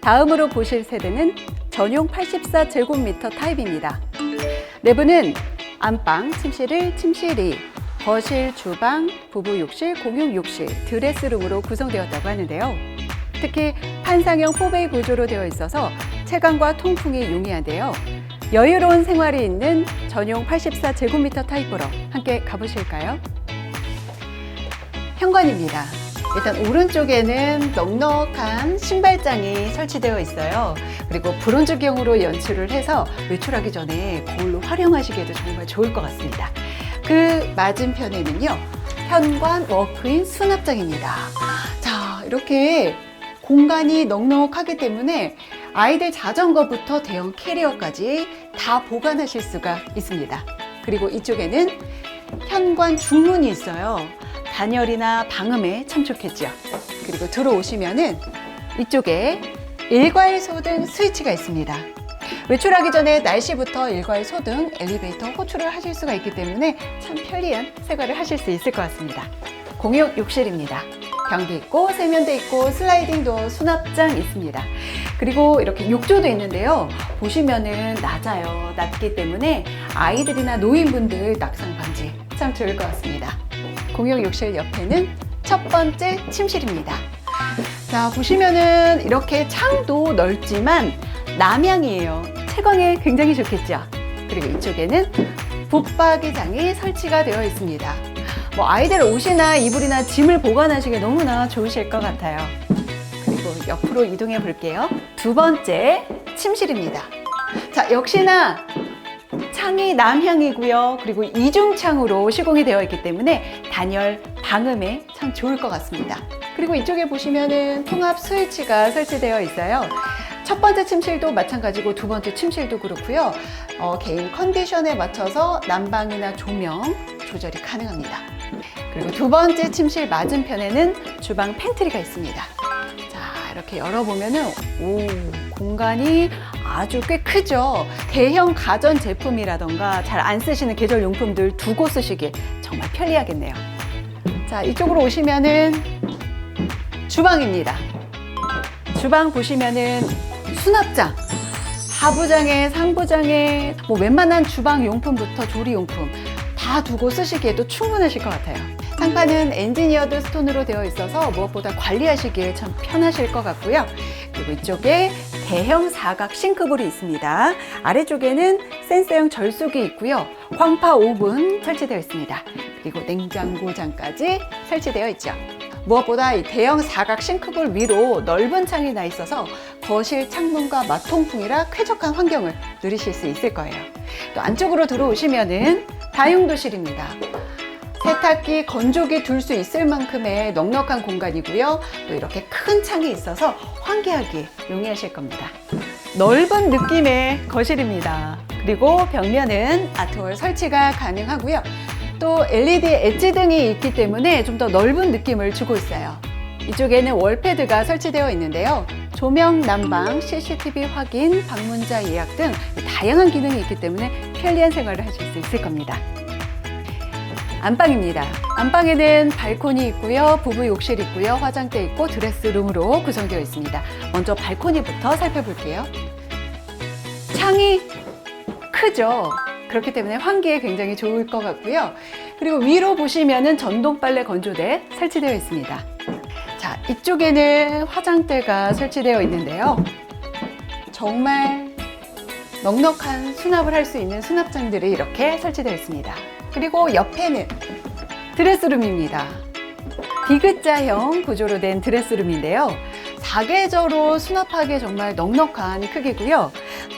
다음으로 보실 세대는 전용 84제곱미터 타입입니다. 내부는 안방, 침실 1, 침실 2, 거실, 주방, 부부 욕실, 공용 욕실, 드레스룸으로 구성되었다고 하는데요. 특히 판상형 4베이 구조로 되어 있어서 채광과 통풍이 용이한데요. 여유로운 생활이 있는 전용 84제곱미터 타입으로 함께 가보실까요? 현관입니다. 일단 오른쪽에는 넉넉한 신발장이 설치되어 있어요. 그리고 브론즈경으로 연출을 해서 외출하기 전에 거울로 활용하시기에도 정말 좋을 것 같습니다. 그 맞은편에는요, 현관 워크인 수납장입니다. 자, 이렇게 공간이 넉넉하기 때문에 아이들 자전거부터 대형 캐리어까지 다 보관하실 수가 있습니다. 그리고 이쪽에는 현관 중문이 있어요. 단열이나 방음에 참 좋겠죠. 그리고 들어오시면은 이쪽에 일괄 소등 스위치가 있습니다. 외출하기 전에 날씨부터 일괄 소등, 엘리베이터 호출을 하실 수가 있기 때문에 참 편리한 생활을 하실 수 있을 것 같습니다. 공용 욕실입니다. 변기 있고 세면대 있고 슬라이딩 도어 수납장 있습니다. 그리고 이렇게 욕조도 있는데요. 보시면은 낮아요. 낮기 때문에 아이들이나 노인분들 낙상 방지 참 좋을 것 같습니다. 공용 욕실 옆에는 첫 번째 침실입니다. 자, 보시면은 이렇게 창도 넓지만 남향이에요. 채광에 굉장히 좋겠죠. 그리고 이쪽에는 붙박이장이 설치가 되어 있습니다. 뭐 아이들 옷이나 이불이나 짐을 보관하시기 너무나 좋으실 것 같아요. 그리고 옆으로 이동해 볼게요. 두 번째 침실입니다. 자, 역시나 창이 남향이고요. 그리고 이중창으로 시공이 되어 있기 때문에 단열 방음에 참 좋을 것 같습니다. 그리고 이쪽에 보시면은 통합 스위치가 설치되어 있어요. 첫 번째 침실도 마찬가지고 두 번째 침실도 그렇고요. 어, 개인 컨디션에 맞춰서 난방이나 조명 조절이 가능합니다. 그리고 두 번째 침실 맞은편에는 주방 팬트리가 있습니다. 자, 이렇게 열어보면은, 오, 공간이 아주 꽤 크죠. 대형 가전 제품이라던가 잘 안 쓰시는 계절 용품들 두고 쓰시기 정말 편리하겠네요. 자, 이쪽으로 오시면은 주방입니다. 주방 보시면은 수납장, 하부장에 상부장에 뭐 웬만한 주방 용품부터 조리 용품 다 두고 쓰시기에도 충분하실 것 같아요. 상판은 엔지니어드 스톤으로 되어 있어서 무엇보다 관리하시기에 참 편하실 것 같고요. 그리고 이쪽에 대형 사각 싱크볼이 있습니다. 아래쪽에는 센서형 절수기 있고요. 황파 오븐 설치되어 있습니다. 그리고 냉장고장까지 설치되어 있죠. 무엇보다 이 대형 사각 싱크볼 위로 넓은 창이 나 있어서 거실 창문과 마통풍이라 쾌적한 환경을 누리실 수 있을 거예요. 또 안쪽으로 들어오시면은 다용도실입니다. 세탁기, 건조기 둘 수 있을 만큼의 넉넉한 공간이고요. 또 이렇게 큰 창이 있어서 환기하기 용이하실 겁니다. 넓은 느낌의 거실입니다. 그리고 벽면은 아트월 설치가 가능하고요. 또 LED 엣지 등이 있기 때문에 좀 더 넓은 느낌을 주고 있어요. 이쪽에는 월패드가 설치되어 있는데요. 조명, 난방, CCTV 확인, 방문자 예약 등 다양한 기능이 있기 때문에 편리한 생활을 하실 수 있을 겁니다. 안방입니다. 안방에는 발코니 있고요, 부부 욕실 있고요, 화장대 있고 드레스룸으로 구성되어 있습니다. 먼저 발코니부터 살펴볼게요. 창이 크죠? 그렇기 때문에 환기에 굉장히 좋을 것 같고요. 그리고 위로 보시면은 전동 빨래 건조대 설치되어 있습니다. 자, 이쪽에는 화장대가 설치되어 있는데요. 정말 넉넉한 수납을 할 수 있는 수납장들이 이렇게 설치되어 있습니다. 그리고 옆에는 드레스룸입니다. 디귿자형 구조로 된 드레스룸인데요. 사계절로 수납하기에 정말 넉넉한 크기고요.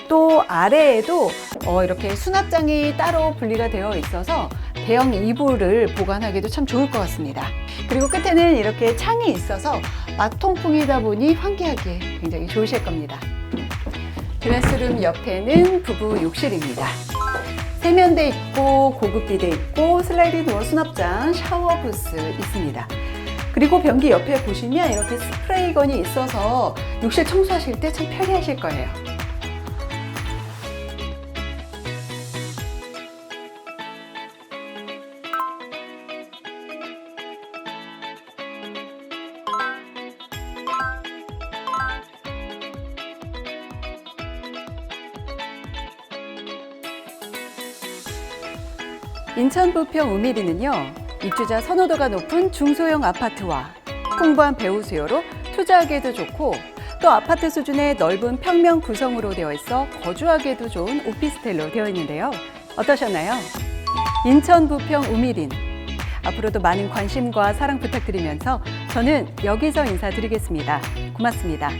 또 아래에도 어, 이렇게 수납장이 따로 분리가 되어 있어서 대형 이불을 보관하기도 참 좋을 것 같습니다. 그리고 끝에는 이렇게 창이 있어서 마통풍이다 보니 환기하기에 굉장히 좋으실 겁니다. 드레스룸 옆에는 부부 욕실입니다. 세면대 있고 고급 비데 있고 슬라이딩 도어 수납장 샤워 부스 있습니다. 그리고 변기 옆에 보시면 이렇게 스프레이건이 있어서 욕실 청소하실 때 참 편리하실 거예요. 인천 부평 우미리는요, 입주자 선호도가 높은 중소형 아파트와 풍부한 배우 수요로 투자하기에도 좋고 또 아파트 수준의 넓은 평면 구성으로 되어 있어 거주하기에도 좋은 오피스텔로 되어 있는데요. 어떠셨나요? 인천 부평 우미린. 앞으로도 많은 관심과 사랑 부탁드리면서 저는 여기서 인사드리겠습니다. 고맙습니다.